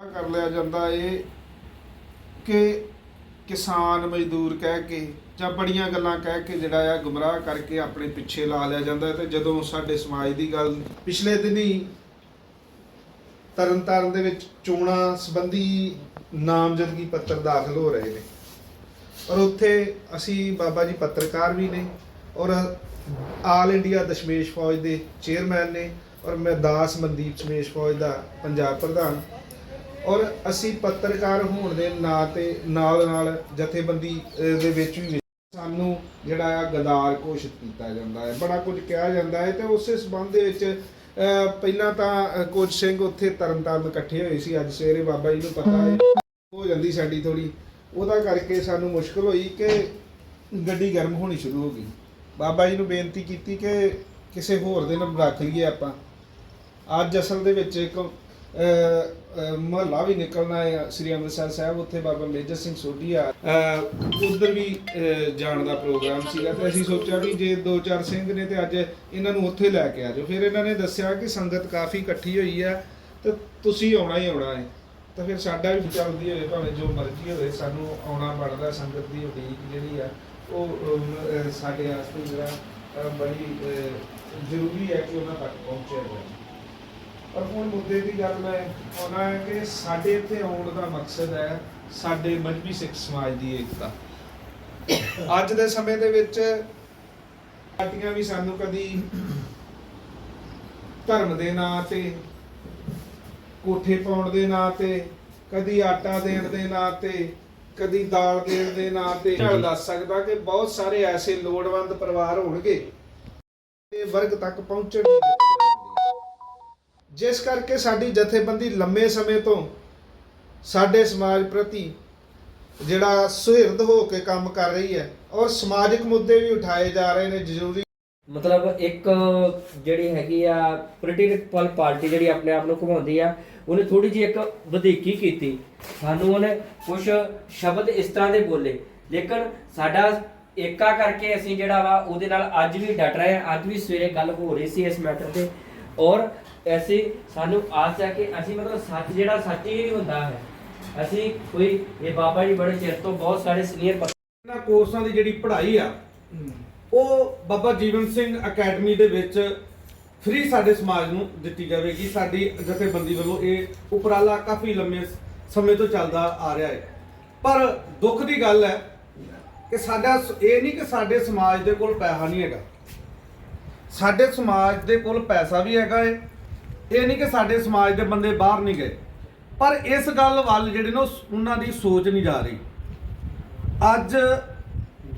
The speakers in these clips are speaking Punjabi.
ਕਰ ਲਿਆ ਜਾਂਦਾ ਇਹ ਕਿ ਕਿਸਾਨ ਮਜ਼ਦੂਰ ਕਹਿ ਕੇ ਜਾਂ ਬੜੀਆਂ ਗੱਲਾਂ ਕਹਿ ਕੇ ਜਿਹੜਾ ਆ ਗੁੰਮਰਾਹ ਕਰਕੇ ਆਪਣੇ ਪਿੱਛੇ ਲਾ ਲਿਆ ਜਾਂਦਾ ਤੇ ਜਦੋਂ ਸਾਡੇ ਸਮਾਜ ਦੀ ਗੱਲ ਪਿਛਲੇ ਦਿਨੀ ਤਰਨਤਾਰਨ ਦੇ ਵਿੱਚ ਚੋਣਾਂ ਸੰਬੰਧੀ ਨਾਮਜ਼ਦਗੀ ਪੱਤਰ ਦਾਖਲ ਹੋ ਰਹੇ ਨੇ। ਔਰ ਉੱਥੇ ਅਸੀਂ ਬਾਬਾ ਜੀ ਪੱਤਰਕਾਰ ਵੀ ਨੇ ਔਰ ਆਲ ਇੰਡੀਆ ਦਸ਼ਮੇਸ਼ ਫੌਜ ਦੇ ਚੇਅਰਮੈਨ ਨੇ ਔਰ ਮੈਂ ਦਾਸ ਮਨਦੀਪ ਦਸ਼ਮੇਸ਼ ਫੌਜ ਦਾ ਪੰਜਾਬ ਪ੍ਰਧਾਨ ਔਰ ਅਸੀਂ ਪੱਤਰਕਾਰ ਹੋਣ ਦੇ ਨਾਂ ਤੇ ਨਾਲ ਨਾਲ ਜਥੇਬੰਦੀ ਦੇ ਵਿੱਚ ਵੀ ਸਾਨੂੰ ਜਿਹੜਾ ਆ ਗਦਾਰ ਘੋਸ਼ਿਤ ਕੀਤਾ ਜਾਂਦਾ ਹੈ। ਬੜਾ ਕੁਝ ਕਿਹਾ ਜਾਂਦਾ ਹੈ ਤੇ ਉਸੇ ਸਬੰਧ ਦੇ ਵਿੱਚ ਪਹਿਲਾਂ ਤਾਂ ਅਹ, ਕੁਝ ਸਿੰਘ ਉੱਥੇ ਤਰਨਤਾਰਨ ਇਕੱਠੇ ਹੋਏ ਸੀ। ਅੱਜ ਸਵੇਰੇ ਬਾਬਾ ਜੀ ਨੂੰ ਪਤਾ ਹੈ ਹੋ ਜਾਂਦੀ ਸਾਡੀ ਥੋੜੀ ਉਹਦਾ ਕਰਕੇ ਸਾਨੂੰ ਮੁਸ਼ਕਲ ਹੋਈ ਕਿ ਗੱਡੀ ਗਰਮ ਹੋਣੀ ਸ਼ੁਰੂ ਹੋ ਗਈ। ਬਾਬਾ ਜੀ ਨੂੰ ਬੇਨਤੀ ਕੀਤੀ ਕਿ ਕਿਸੇ ਹੋਰ ਦਿਨ ਰੱਖ ਲਈਏ ਆਪਾਂ। ਅੱਜ ਅਸਲ ਦੇ ਵਿੱਚ ਇੱਕ ਮਹੱਲਾ ਵੀ ਨਿਕਲਣਾ ਹੈ ਸ੍ਰੀ ਅੰਮ੍ਰਿਤਸਰ ਸਾਹਿਬ, ਉੱਥੇ ਬਾਬਾ ਮੇਜਰ ਸਿੰਘ ਸੋਢੀਆ ਆ। ਉਧਰ ਵੀ ਜਾਣ ਦਾ ਪ੍ਰੋਗਰਾਮ ਸੀਗਾ ਤੇ ਅਸੀਂ ਸੋਚਿਆ ਵੀ ਜੇ ਦੋ ਚਾਰ ਸਿੰਘ ਨੇ ਤੇ ਅੱਜ ਇਹਨਾਂ ਨੂੰ ਉੱਥੇ ਲੈ ਕੇ ਆ ਜਾਓ। ਫਿਰ ਇਹਨਾਂ ਨੇ ਦੱਸਿਆ ਕਿ ਸੰਗਤ ਕਾਫੀ ਇਕੱਠੀ ਹੋਈ ਹੈ ਤੇ ਤੁਸੀਂ ਆਉਣਾ ਹੀ ਆਉਣਾ ਹੈ। ਤਾਂ ਫਿਰ ਸਾਡਾ ਵੀ ਚੱਲਦੀ ਹੋਵੇ, ਭਾਵੇਂ ਜੋ ਮਰਜ਼ੀ ਹੋਵੇ, ਸਾਨੂੰ ਆਉਣਾ ਬਣਦਾ, ਸੰਗਤ ਦੀ ਉਡੀਕ ਜਿਹੜੀ ਆ, ਉਹ ਸਾਡੇ ਵਾਸਤੇ ਜਿਹੜਾ ਬੜੀ ਜ਼ਰੂਰੀ ਹੈ ਕਿ ਉਹਨਾਂ ਤੱਕ ਪਹੁੰਚਿਆ ਜਾਵੇ। ਪਰ ਹੁਣ ਮੁੱਦੇ ਦੀ ਗੱਲ ਮੈਂ ਆਉਣਾ ਹੈ ਕਿ ਸਾਡੇ ਇੱਥੇ ਆਉਣ ਦਾ ਮਕਸਦ ਹੈ ਸਾਡੇ ਮਜਬੀ ਸਿੱਖ ਸਮਾਜ ਦੀ ਏਕਤਾ। ਅੱਜ ਦੇ ਸਮੇਂ ਦੇ ਵਿੱਚ ਪਾਰਟੀਆਂ ਵੀ ਸਾਨੂੰ ਕਦੀ ਧਰਮ ਦੇ ਨਾਂ ਤੇ ਕੋਠੇ ਪਾਉਣ ਦੇ ਨਾਂ ਤੇ ਕਦੀ ਆਟਾ ਦੇਣ ਦੇ ਨਾਂ ਤੇ ਕਦੀ ਦਾਲ ਦੇਣ ਦੇ ਨਾਂ ਤੇ। ਮੈਂ ਦੱਸ ਸਕਦਾ ਕਿ ਬਹੁਤ ਸਾਰੇ ਐਸੇ ਲੋੜਵੰਦ ਪਰਿਵਾਰ ਹੋਣਗੇ ਇਹ ਵਰਗ ਤੱਕ ਪਹੁੰਚਣ। ਜਿਸ ਕਰਕੇ ਸਾਡੀ ਜਥੇਬੰਦੀ ਲੰਮੇ ਸਮੇਂ ਤੋਂ ਸਾਡੇ ਸਮਾਜ ਪ੍ਰਤੀ ਜਿਹੜਾ ਸੁਹਿਰਦ ਹੋ ਕੇ ਕੰਮ ਕਰ ਰਹੀ ਹੈ ਔਰ ਸਮਾਜਿਕ ਮੁੱਦੇ ਵੀ ਉਠਾਏ ਜਾ ਰਹੇ ਨੇ ਜ਼ਰੂਰੀ। ਮਤਲਬ ਇੱਕ ਜਿਹੜੀ ਹੈਗੀ ਆ ਪੋਲੀਟੀਕਲ ਪਾਰਟੀ ਜਿਹੜੀ ਆਪਣੇ ਆਪ ਨੂੰ ਘੁਮਾਉਂਦੀ ਆ, ਉਹਨੇ ਥੋੜੀ ਜਿਹੀ ਇੱਕ ਵਧੀਕੀ ਕੀਤੀ। ਸਾਨੂੰ ਉਹਨੇ ਕੁਝ ਸ਼ਬਦ ਇਸ ਤਰ੍ਹਾਂ ਦੇ ਬੋਲੇ। ਲੇਕਿਨ ਸਾਡਾ ਏਕਾ ਕਰਕੇ ਅਸੀਂ ਜਿਹੜਾ ਵਾ ਉਹਦੇ ਨਾਲ ਅੱਜ ਵੀ ਡਟ ਰਹੇ ਆ, ਅੱਜ ਵੀ ਸਵੇਰੇ ਗੱਲ ਹੋ ਰਹੀ ਸੀ ਇਸ ਮੈਟਰ ਤੇ। ਔਰ ਅਸੀਂ ਸਾਨੂੰ ਆਸ ਹੈ ਕਿ ਅਸੀਂ ਮਤਲਬ ਸੱਚ ਜਿਹੜਾ ਸੱਚ ਹੀ ਨਹੀਂ ਹੁੰਦਾ ਹੈ। ਅਸੀਂ ਕੋਈ, ਇਹ ਬਾਬਾ ਜੀ ਬੜੇ ਚਿਰ ਤੋਂ ਬਹੁਤ ਸਾਰੇ ਸੀਨੀਅਰ ਇਹਨਾਂ ਕੋਰਸਾਂ ਦੀ ਜਿਹੜੀ ਪੜ੍ਹਾਈ ਆ, ਉਹ ਬਾਬਾ ਜੀਵਨ ਸਿੰਘ ਅਕੈਡਮੀ ਦੇ ਵਿੱਚ ਫ੍ਰੀ ਸਾਡੇ ਸਮਾਜ ਨੂੰ ਦਿੱਤੀ ਜਾਵੇਗੀ। ਸਾਡੀ ਜਥੇਬੰਦੀ ਵੱਲੋਂ ਇਹ ਉਪਰਾਲਾ ਕਾਫੀ ਲੰਮੇ ਸਮੇਂ ਤੋਂ ਚੱਲਦਾ ਆ ਰਿਹਾ ਹੈ। ਪਰ ਦੁੱਖ ਦੀ ਗੱਲ ਹੈ ਕਿ ਸਾਡਾ ਇਹ ਨਹੀਂ ਕਿ ਸਾਡੇ ਸਮਾਜ ਦੇ ਕੋਲ ਪੈਸਾ ਨਹੀਂ ਹੈਗਾ। ਸਾਡੇ ਸਮਾਜ ਦੇ ਕੋਲ ਪੈਸਾ ਵੀ ਹੈਗਾ ਹੈ ਇਹ ਨਹੀਂ ਕਿ ਸਾਡੇ ਸਮਾਜ ਦੇ ਬੰਦੇ ਬਾਹਰ ਨਹੀਂ ਗਏ। ਪਰ ਇਸ ਗੱਲ ਵੱਲ ਜਿਹੜੇ ਨੇ, ਉਹਨਾਂ ਦੀ ਸੋਚ ਨਹੀਂ ਜਾ ਰਹੀ। ਅੱਜ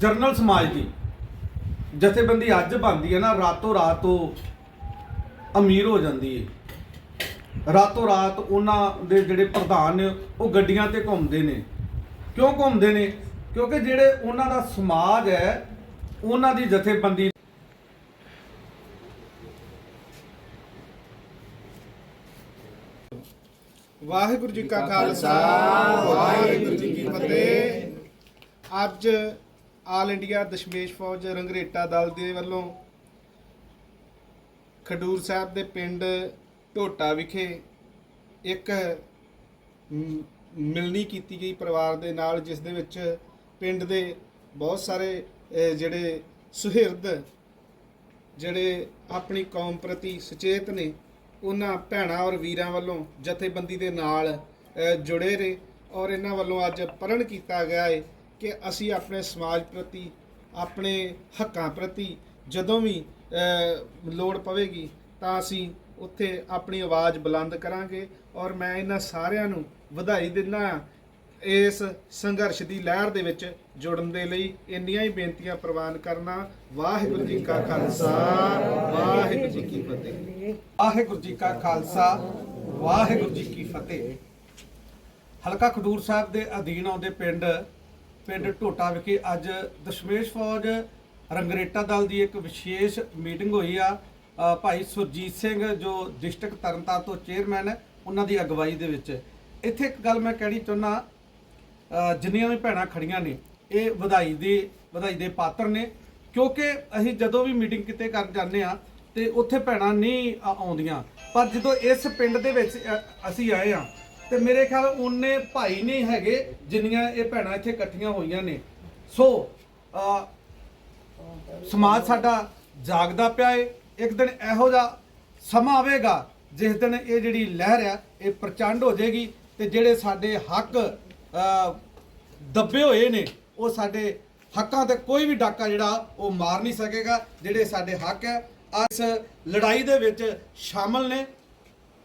ਜਰਨਲ ਸਮਾਜ ਦੀ ਜਥੇਬੰਦੀ ਅੱਜ ਬਣਦੀ ਹੈ ਨਾ, ਰਾਤੋਂ ਰਾਤ ਉਹ ਅਮੀਰ ਹੋ ਜਾਂਦੀ ਹੈ ਰਾਤੋਂ ਰਾਤ ਉਹਨਾਂ ਦੇ ਜਿਹੜੇ ਪ੍ਰਧਾਨ ਨੇ, ਉਹ ਗੱਡੀਆਂ ਤੇ ਘੁੰਮਦੇ ਨੇ। ਕਿਉਂ ਘੁੰਮਦੇ ਨੇ? ਕਿਉਂਕਿ ਜਿਹੜੇ ਉਹਨਾਂ ਦਾ ਸਮਾਜ ਹੈ, ਉਹਨਾਂ ਦੀ ਜਥੇਬੰਦੀ ਵਾਹਿਗੁਰੂ ਜੀ ਕਾ ਖਾਲਸਾ ਵਾਹਿਗੁਰੂ ਜੀ ਕੀ ਫਤਿਹ। ਅੱਜ ਆਲ ਇੰਡੀਆ ਦਸ਼ਮੇਸ਼ ਫੌਜ ਰੰਗਰੇਟਾ ਦਲ ਦੇ ਵੱਲੋਂ ਖਡੂਰ ਸਾਹਿਬ ਦੇ ਪਿੰਡ ਢੋਟਾ ਵਿਖੇ ਇੱਕ ਮਿਲਣੀ ਕੀਤੀ ਗਈ ਪਰਿਵਾਰ ਦੇ ਨਾਲ ਜਿਸ ਦੇ ਵਿੱਚ ਪਿੰਡ ਦੇ ਬਹੁਤ ਸਾਰੇ ਜਿਹੜੇ ਸੁਹਿਰਦ ਜਿਹੜੇ ਆਪਣੀ ਕੌਮ ਪ੍ਰਤੀ ਸੁਚੇਤ ਨੇ ਉਹਨਾਂ ਭੈਣਾਂ ਔਰ ਵੀਰਾਂ ਵੱਲੋਂ ਜਥੇਬੰਦੀ ਦੇ ਨਾਲ ਜੁੜੇ ਰਹੇ ਔਰ ਇਹਨਾਂ ਵੱਲੋਂ ਅੱਜ ਪ੍ਰਣ ਕੀਤਾ ਗਿਆ ਹੈ ਕਿ ਅਸੀਂ ਆਪਣੇ ਸਮਾਜ ਪ੍ਰਤੀ, ਆਪਣੇ ਹੱਕਾਂ ਪ੍ਰਤੀ ਜਦੋਂ ਵੀ ਲੋੜ ਪਵੇਗੀ ਤਾਂ ਅਸੀਂ ਉੱਥੇ ਆਪਣੀ ਆਵਾਜ਼ ਬੁਲੰਦ ਕਰਾਂਗੇ ਔਰ ਮੈਂ ਇਹਨਾਂ ਸਾਰਿਆਂ ਨੂੰ ਵਧਾਈ ਦਿੰਦਾ ਹਾਂ ਇਸ ਸੰਘਰਸ਼ ਦੀ ਲਹਿਰ ਦੇ ਵਿੱਚ ਜੁੜਨ ਦੇ ਲਈ ਇੰਨੀਆਂ ਹੀ ਬੇਨਤੀਆਂ ਪ੍ਰਵਾਨ ਕਰਨਾ। ਵਾਹਿਗੁਰੂ ਜੀ ਕਾ ਖਾਲਸਾ, ਵਾਹਿਗੁਰੂ ਜੀ ਕੀ ਫਤਿਹ। ਵਾਹਿਗੁਰੂ ਜੀ ਕਾ ਖਾਲਸਾ, ਵਾਹਿਗੁਰੂ ਜੀ ਕੀ ਫਤਿਹ। ਹਲਕਾ ਖਡੂਰ ਸਾਹਿਬ ਦੇ ਅਧੀਨ ਆਉਂਦੇ ਪਿੰਡ ਪਿੰਡ ਢੋਟਾ ਵਿਖੇ ਅੱਜ ਦਸ਼ਮੇਸ਼ ਫੌਜ ਰੰਗਰੇਟਾ ਦਲ ਦੀ ਇੱਕ ਵਿਸ਼ੇਸ਼ ਮੀਟਿੰਗ ਹੋਈ ਆ। ਭਾਈ ਸੁਰਜੀਤ ਸਿੰਘ ਜੋ ਡਿਸਟ੍ਰਿਕਟ ਤਰਨਤਾਰਨ ਤੋਂ ਚੇਅਰਮੈਨ ਹੈ, ਉਹਨਾਂ ਦੀ ਅਗਵਾਈ ਦੇ ਵਿੱਚ। ਇੱਥੇ ਇੱਕ ਗੱਲ ਮੈਂ ਕਹਿਣੀ ਚਾਹੁੰਦਾ ਜਿੰਨੀਆਂ ਵੀ ਭੈਣਾਂ ਖੜੀਆਂ ਨੇ, ਇਹ ਵਧਾਈ ਦੇ ਵਧਾਈ ਦੇ ਪਾਤਰ ਨੇ। ਕਿਉਂਕਿ ਅਸੀਂ ਜਦੋਂ ਵੀ ਮੀਟਿੰਗ ਕਿਤੇ ਕਰ ਜਾਂਦੇ ਆ ਤੇ ਉੱਥੇ ਭੈਣਾਂ ਨਹੀਂ ਆਉਂਦੀਆਂ। ਪਰ ਜਦੋਂ ਇਸ ਪਿੰਡ ਦੇ ਵਿੱਚ ਅਸੀਂ ਆਏ ਆ ਤੇ ਮੇਰੇ ਖਿਆਲ ਉਹਨੇ ਭਾਈ ਨਹੀਂ ਹੈਗੇ ਜਿੰਨੀਆਂ ਇਹ ਭੈਣਾਂ ਇੱਥੇ ਇਕੱਠੀਆਂ ਹੋਈਆਂ ਨੇ। ਸੋ ਸਮਾਜ ਸਾਡਾ ਜਾਗਦਾ ਪਿਆ ਏ। ਇੱਕ ਦਿਨ ਇਹੋ ਜਿਹਾ ਸਮਾਂ ਆਵੇਗਾ ਜਿਸ ਦਿਨ ਇਹ ਜਿਹੜੀ ਲਹਿਰ ਆ, ਇਹ ਪ੍ਰਚੰਡ ਹੋ ਜਾਏਗੀ ਤੇ ਜਿਹੜੇ ਸਾਡੇ ਹੱਕ ਦੱਬੇ ਹੋਏ ਨੇ, ਉਹ ਸਾਡੇ ਹੱਕਾਂ ਤੇ ਕੋਈ ਵੀ ਡਾਕਾ ਜਿਹੜਾ, ਉਹ ਮਾਰ ਨਹੀਂ ਸਕੇਗਾ, ਜਿਹੜੇ ਸਾਡੇ ਹੱਕ ਹੈ ਇਸ ਲੜਾਈ ਦੇ ਵਿੱਚ ਸ਼ਾਮਲ ਨੇ,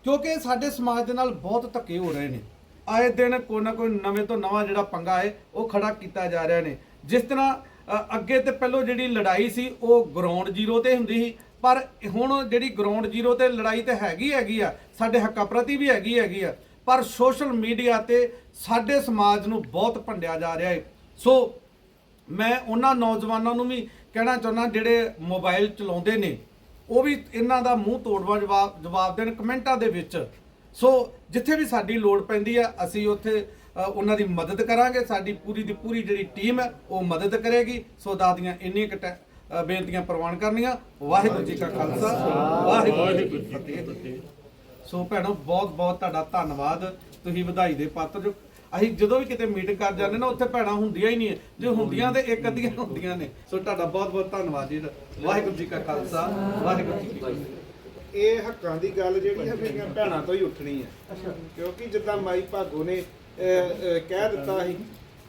ਕਿਉਂਕਿ ਸਾਡੇ ਸਮਾਜ ਦੇ ਨਾਲ ਬਹੁਤ ਧੱਕੇ ਹੋ ਰਹੇ ਨੇ। ਆਏ ਦਿਨ ਕੋਈ ਨਾ ਕੋਈ ਨਵੇਂ ਤੋਂ ਨਵਾਂ ਜਿਹੜਾ ਪੰਗਾ ਹੈ, ਉਹ ਖੜਾ ਕੀਤਾ ਜਾ ਰਿਹਾ ਨੇ। ਜਿਸ ਤਰ੍ਹਾਂ ਅੱਗੇ ਤੇ ਪਹਿਲਾਂ ਜਿਹੜੀ ਲੜਾਈ ਸੀ, ਉਹ ਗਰਾਊਂਡ ਜ਼ੀਰੋ ਤੇ ਹੁੰਦੀ ਸੀ, ਪਰ ਹੁਣ ਜਿਹੜੀ ਗਰਾਊਂਡ ਜ਼ੀਰੋ ਤੇ ਲੜਾਈ ਤੇ ਹੈਗੀ ਹੈਗੀ ਆ, ਸਾਡੇ ਹੱਕਾਂ ਪ੍ਰਤੀ ਵੀ ਹੈਗੀ ਹੈਗੀ ਆ ਪਰ ਸੋਸ਼ਲ ਮੀਡੀਆ ਤੇ ਸਾਡੇ ਸਮਾਜ ਨੂੰ ਬਹੁਤ ਭੰਡਿਆ ਜਾ ਰਿਹਾ ਹੈ। ਸੋ ਮੈਂ ਉਹਨਾਂ ਨੌਜਵਾਨਾਂ ਨੂੰ ਵੀ ਕਹਿਣਾ ਚਾਹੁੰਦਾ, ਜਿਹੜੇ ਮੋਬਾਈਲ ਚਲਾਉਂਦੇ ਨੇ, ਉਹ ਵੀ ਇਹਨਾਂ ਦਾ ਮੂੰਹ ਤੋੜਵਾ ਜਵਾਬ ਜਵਾਬ ਦੇਣ ਕਮੈਂਟਾਂ ਦੇ ਵਿੱਚ। ਸੋ ਜਿੱਥੇ ਵੀ ਸਾਡੀ ਲੋੜ ਪੈਂਦੀ ਆ, ਅਸੀਂ ਉੱਥੇ ਉਹਨਾਂ ਦੀ ਮਦਦ ਕਰਾਂਗੇ। ਸਾਡੀ ਪੂਰੀ ਦੀ ਪੂਰੀ ਜਿਹੜੀ ਟੀਮ ਹੈ, ਉਹ ਮਦਦ ਕਰੇਗੀ। ਸੋ ਦਾਦੀਆਂ ਇੰਨੀਆਂ ਕੁ ਬੇਨਤੀਆਂ ਪ੍ਰਵਾਨ ਕਰਨੀਆਂ। ਵਾਹਿਗੁਰੂ ਜੀ ਕਾ ਖਾਲਸਾ, ਵਾਹਿਗੁਰੂ ਜੀ ਕੀ ਫਤਿਹ। ਸੋ ਭੈਣੋ ਬਹੁਤ ਬਹੁਤ ਤੁਹਾਡਾ ਧੰਨਵਾਦ। ਤੁਸੀਂ ਵਧਾਈ ਦੇ ਪਾਤਰ ਜੋ ਅਸੀਂ ਜਦੋਂ ਵੀ ਕਿਤੇ ਮੀਟਿੰਗ ਕਰ ਜਾਂਦੇ ਨਾ ਉੱਥੇ ਭੈਣਾਂ ਹੁੰਦੀਆਂ ਹੀ ਨਹੀਂ। ਜੇ ਹੁੰਦੀਆਂ ਤੇ ਇੱਕ ਅੱਧੀਆਂ ਹੁੰਦੀਆਂ ਨੇ। ਸੋ ਤੁਹਾਡਾ ਬਹੁਤ ਬਹੁਤ ਧੰਨਵਾਦ ਜੀ। ਵਾਹਿਗੁਰੂ ਜੀ ਕਾ ਖਾਲਸਾ ਵਾਹਿਗੁਰੂ ਜੀ ਕੀ ਫਤਿਹ। ਇਹ ਹੱਕਾਂ ਦੀ ਗੱਲ ਜਿਹੜੀ ਹੈ ਮੇਰੀਆਂ ਭੈਣਾਂ ਤੋਂ ਹੀ ਉੱਠਣੀ ਹੈ। ਕਿਉਂਕਿ ਜਿੱਦਾਂ ਮਾਈ ਭਾਗੋ ਨੇ ਅਹ, ਅਹ, ਕਹਿ ਦਿੱਤਾ ਸੀ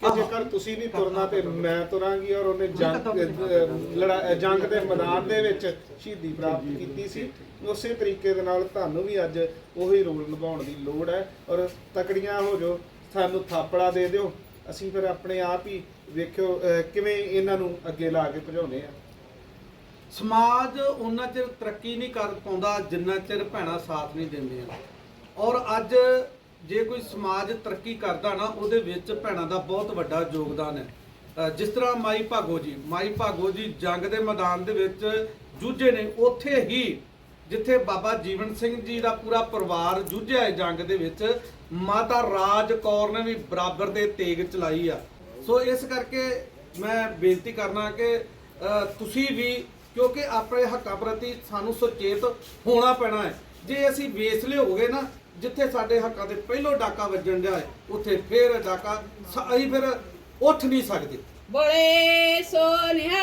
ਕਿ ਜੇਕਰ ਤੁਸੀਂ ਨਹੀਂ ਤੁਰਨਾ ਤੇ ਮੈਂ ਤੁਰਾਂਗੀ ਔਰ ਉਹਨੇ ਜੰਗ ਅਹ, ਲੜਾ ਜੰਗ ਦੇ ਮੈਦਾਨ ਦੇ ਵਿੱਚ ਸ਼ਹੀਦੀ ਪ੍ਰਾਪਤ ਕੀਤੀ ਸੀ। ਉਸੇ ਤਰੀਕੇ ਦੇ ਨਾਲ ਤੁਹਾਨੂੰ ਵੀ ਅੱਜ ਉਹੀ ਰੋਲ ਨਿਭਾਉਣ ਦੀ ਲੋੜ ਹੈ ਔਰ ਤਕੜੀਆਂ ਹੋ ਜਾਓ, ਸਾਨੂੰ ਥਾਪੜਾ ਦੇ ਦਿਓ। ਅਸੀਂ ਫਿਰ ਆਪਣੇ ਆਪ ਹੀ ਵੇਖਿਓ ਕਿਵੇਂ ਇਹਨਾਂ ਨੂੰ ਅੱਗੇ ਲਾ ਕੇ ਭਜਾਉਂਦੇ ਆ। ਸਮਾਜ ਉਹਨਾਂ ਚਿਰ ਤਰੱਕੀ ਨਹੀਂ ਕਰ ਪਾਉਂਦਾ ਜਿੰਨਾ ਚਿਰ ਭੈਣਾਂ ਸਾਥ ਨਹੀਂ ਦਿੰਦੀਆਂ। ਔਰ ਅੱਜ ਜੇ ਕੋਈ ਸਮਾਜ ਤਰੱਕੀ ਕਰਦਾ ਨਾ, ਉਹਦੇ ਵਿੱਚ ਭੈਣਾਂ ਦਾ ਬਹੁਤ ਵੱਡਾ ਯੋਗਦਾਨ ਹੈ। ਜਿਸ ਤਰ੍ਹਾਂ ਮਾਈ ਭਾਗੋ ਜੀ, ਮਾਈ ਭਾਗੋ ਜੀ ਜੰਗ ਦੇ ਮੈਦਾਨ ਦੇ ਵਿੱਚ ਜੂਝੇ ਨੇ, ਉੱਥੇ ਹੀ ਜਿੱਥੇ ਬਾਬਾ ਜੀਵਨ ਸਿੰਘ ਜੀ ਦਾ ਪੂਰਾ ਪਰਿਵਾਰ ਜੂਝਿਆ ਹੈ ਜੰਗ ਦੇ ਵਿੱਚ ਮਾਤਾ ਰਾਜ ਕੌਰ ਨੇ ਵੀ ਬਰਾਬਰ ਦੇ ਤੇਗ ਚਲਾਈ ਆ। ਸੋ ਇਸ ਕਰਕੇ ਮੈਂ ਬੇਨਤੀ ਕਰਨਾ ਕਿ ਤੁਸੀਂ ਵੀ ਕਿਉਂਕਿ ਆਪਣੇ ਹੱਕਾਂ ਪ੍ਰਤੀ ਸਾਨੂੰ ਸੁਚੇਤ ਹੋਣਾ ਪੈਣਾ ਹੈ। ਜੇ ਅਸੀਂ ਵੇਸਲੇ ਹੋ ਗਏ ਨਾ ਜਿੱਥੇ ਸਾਡੇ ਹੱਕਾਂ ਤੇ ਪਹਿਲੋਂ ਡਾਕਾ ਵੱਜਣ ਜਾਏ ਉੱਥੇ ਫੇਰ ਡਾਕਾ ਅਸੀਂ ਫਿਰ ਉੱਠ ਨਹੀਂ ਸਕਦੇ। ਬੋਲੇ ਸੋਨਿਆ